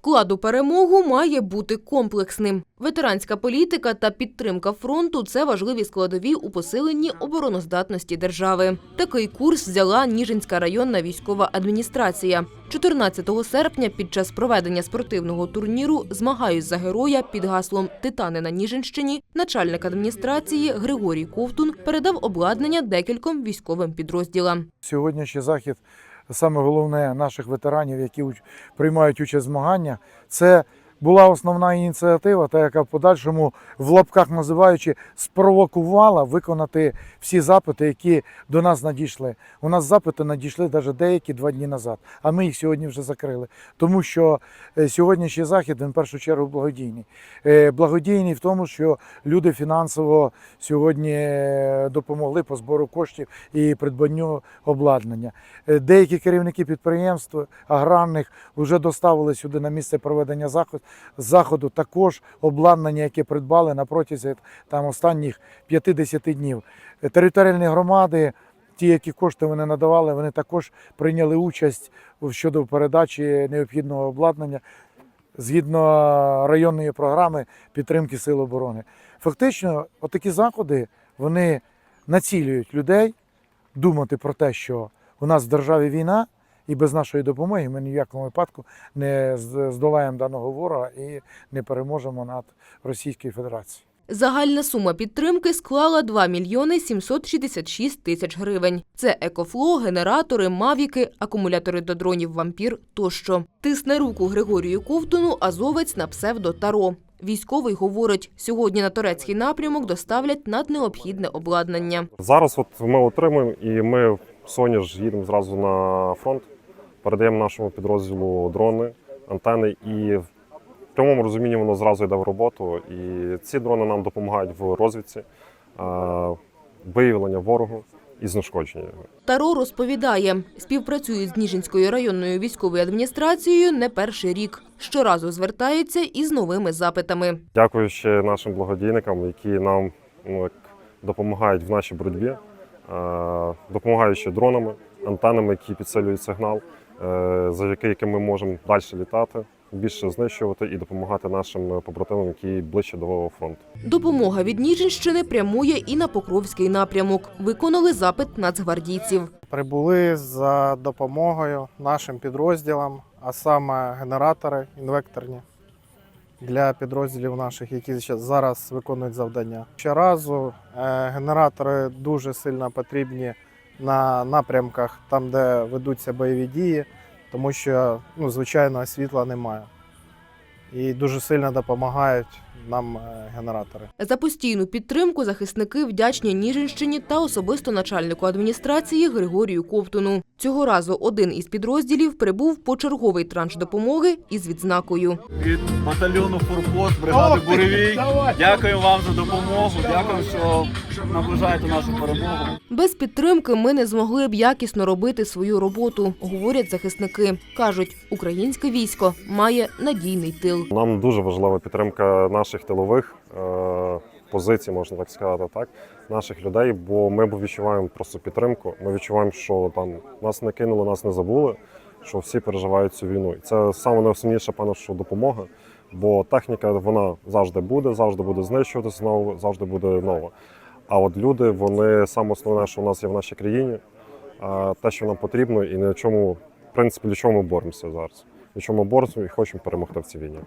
Вклад у перемогу має бути комплексним. Ветеранська політика та підтримка фронту це важливі складові у посиленні обороноздатності держави. Такий курс взяла Ніжинська районна військова адміністрація. 14 серпня під час проведення спортивного турніру «Змагаюсь за героя» під гаслом Титани на Ніжинщині начальник адміністрації Григорій Ковтун передав обладнання декільком військовим підрозділам. Сьогоднішній захід, саме головне наших ветеранів, які приймають участь в змагання, це була основна ініціатива, та яка в подальшому в лапках називаючи спровокувала виконати всі запити, які до нас надійшли. У нас запити надійшли навіть деякі два дні назад, а ми їх сьогодні вже закрили. Тому що е, сьогоднішній захід він в першу чергу благодійний. Е, Благодійний в тому, що люди фінансово сьогодні е, допомогли по збору коштів і придбанню обладнання. Деякі керівники підприємств аграрних вже доставили сюди на місце проведення заходу, заходу також обладнання, яке придбали на протязі там останніх 50 днів. Територіальні громади. Ті, які кошти вони надавали, вони також прийняли участь щодо передачі необхідного обладнання згідно районної програми підтримки Сил оборони. Фактично, отакі заходи вони націлюють людей думати про те, що у нас в державі війна, і без нашої допомоги ми ні в якому випадку не здолаємо даного ворога і не переможемо над Російською Федерацією. Загальна сума підтримки склала 2 мільйони 766 тисяч гривень. Це екофло, генератори, мавіки, акумулятори до дронів «Вампір» тощо. Тисне руку Григорію Ковтуну азовець на псевдо Таро. Військовий говорить, сьогодні на турецький напрямок доставлять наднеобхідне обладнання. Зараз от ми отримуємо і ми в Соніж їдемо зразу на фронт, передаємо нашому підрозділу дрони, антени, і в прямому розумінні воно зразу йде в роботу. І ці дрони нам допомагають в розвідці, е, виявлення ворогу і знешкодження його. Таро розповідає, співпрацює з Ніжинською районною військовою адміністрацією не перший рік. Щоразу звертаються із новими запитами. Дякую ще нашим благодійникам, які нам ну, допомагають в нашій боротьбі, е, допомагають ще дронами, антенами, які підсилюють сигнал, завдяки яким ми можемо далі літати, більше знищувати і допомагати нашим побратимам, які ближче до фронту. Допомога від Ніжинщини прямує і на Покровський напрямок. Виконали запит нацгвардійців. прибули за допомогою нашим підрозділам, а саме генератори інвекторні для підрозділів наших, які зараз виконують завдання. Щоразу е, генератори дуже сильно потрібні на напрямках, там, де ведуться бойові дії, тому що ну, звичайно світла немає. І дуже сильно допомагають нам е, генератори. За постійну підтримку захисники вдячні Ніжинщині та особисто начальнику адміністрації Григорію Ковтуну. Цього разу один із підрозділів прибув по черговий транш допомоги із відзнакою. від батальйону Форпост, бригади Буревій. Дякую вам за допомогу. Дякую, що наближаєте нашу перемогу. Без підтримки ми не змогли б якісно робити свою роботу, говорять захисники. кажуть, українське військо має надійний тил. Нам дуже важлива підтримка наших тилових е, позицій, можна так сказати, так, наших людей, бо ми відчуваємо просто підтримку. Ми відчуваємо, що там нас не кинули, нас не забули, що всі переживають цю війну. І це саме найосновніше, певно, що допомога. Бо техніка вона завжди буде, завжди буде знищуватися знову, завжди буде нова. А от люди, вони саме основне, що у нас є в нашій країні, е, те, що нам потрібно, і на чому, в принципі, для чого ми боремося зараз. Для чого ми боремося і хочемо перемогти в цій війні.